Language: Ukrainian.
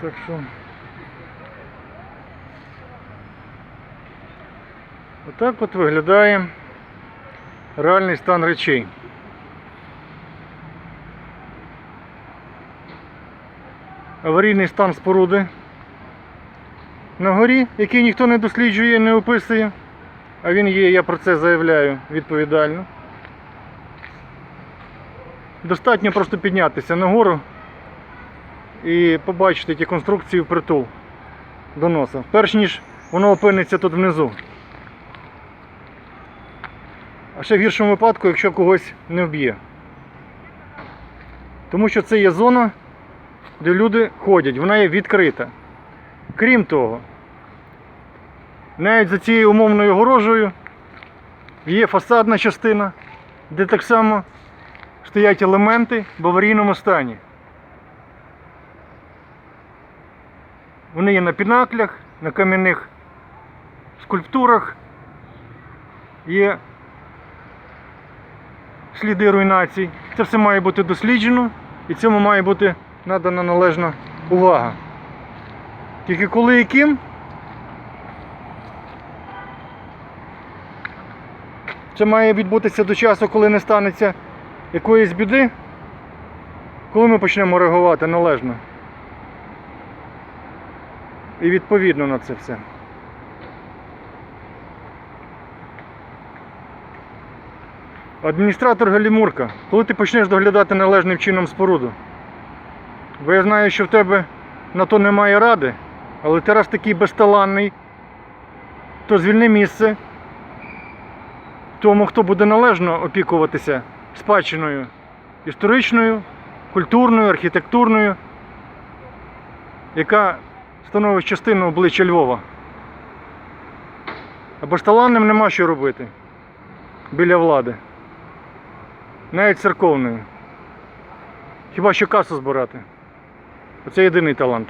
Так що. Отак от виглядає реальний стан речей. Аварійний стан споруди на горі, який ніхто не досліджує, не описує. А він є, я про це заявляю відповідально. Достатньо просто піднятися нагору і побачити ті конструкції впритул до носа. Перш ніж воно опиниться тут внизу. А ще в гіршому випадку, якщо когось не вб'є. Тому що це є зона, де люди ходять, вона є відкрита. Крім того, навіть за цією умовною огорожею є фасадна частина, де так само стоять елементи в аварійному стані. Вони є на пінаклях, на кам'яних скульптурах, є сліди руйнацій. Це все має бути досліджено і цьому має бути надана належна увага. Тільки коли і ким це має відбутися до часу, коли не станеться якоїсь біди, коли ми почнемо реагувати належно. І відповідно на це все. Адміністратор Галімурка, коли ти почнеш доглядати належним чином споруду? Бо я знаю, що в тебе на то немає ради, але ти раз такий безталанний, то звільни місце тому, хто буде належно опікуватися спадщиною історичною, культурною, архітектурною, яка становить частину обличчя Львова. А башталанним нема що робити біля влади. Навіть церковною. Хіба що касу збирати. Оце єдиний талант.